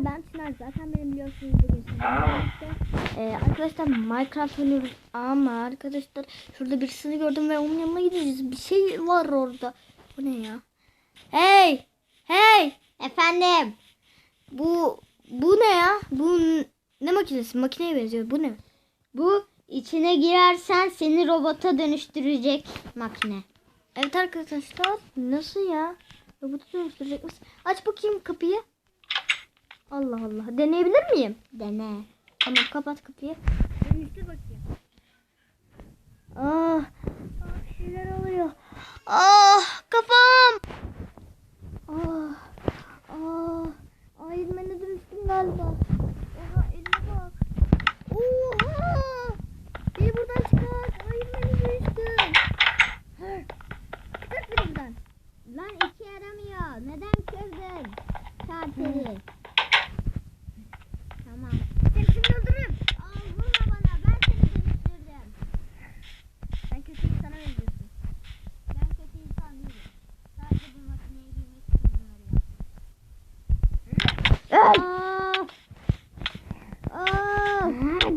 Ben Çınar zaten benim biliyorsunuz bugün. Ee, arkadaşlar Minecraft oynuyoruz ama arkadaşlar şurada birisini gördüm ve onun yanına gideceğiz. Bir şey var orada. Bu ne ya? Hey! Hey! Efendim. Bu bu ne ya? Bu ne makinesi? Makineye benziyor. Bu ne? Bu içine girersen seni robota dönüştürecek makine. Evet arkadaşlar. Nasıl ya? Robotu dönüştürecek misin? Aç bakayım kapıyı. Allah Allah. Deneyebilir miyim? Dene. Tamam kapat kapıyı. Dönüştür bakayım. Ah, ah şeyler oluyor. Ah kafam. Ah, ah. Ay elime dönüştüm galiba. Oha elime bak. Oha. Beni buradan çıkar. Ay elime dönüştüm. Çıkart beni buradan. Lan işe yaramıyor. Neden kırdın? Şarteli.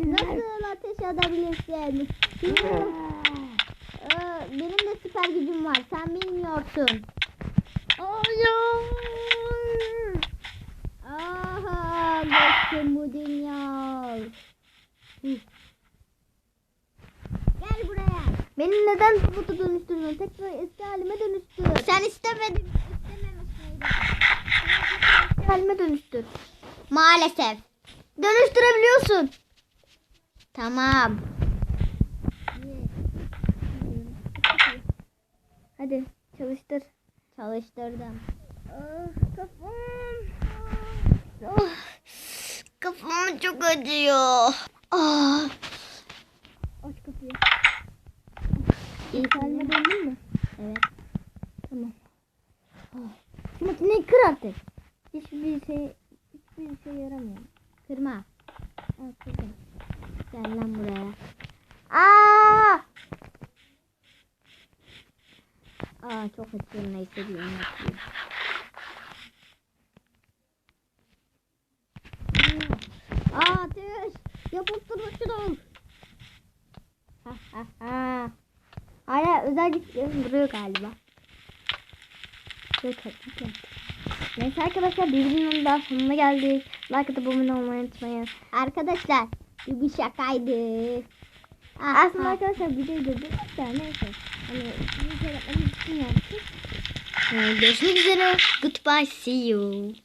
Nasıl ateş edebilirsin? Benim de süper gücüm var. Sen bilmiyorsun. Hayır. Aha! Geçtim bu dünya. Gel buraya. Beni neden robota dönüştürdün? Tekrar eski halime dönüştür. Sen istemedin. İstememiş miydin? Halime dönüştür. Maalesef. Dönüştürebiliyorsun. Tamam. Hadi çalıştır. Çalıştırdım. Ah, kafam. Ah, kafam çok acıyor. Ah. Aç kapıyı. Halime döndün mü? Evet. Tamam. Ah. Şu makineyi kır artık. Hiçbir şey hiçbir şey yaramıyor. Kırma. Kırdım. Gel lan buraya. Aa! Aa çok acıyor neyse diyorum yapayım. Aa ateş. Şunu. Ha ha ha. Hala özel güçlerim duruyor galiba. Taktik yap. Neyse arkadaşlar bir videonun daha sonuna geldik. Like atıp abone olmayı unutmayın. Arkadaşlar bir şakaydı. Aslında arkadaşlar videoyu durdurduk da neyse. Hani video yapmamız için yaptık. Ee, Görüşmek üzere. Goodbye. See you.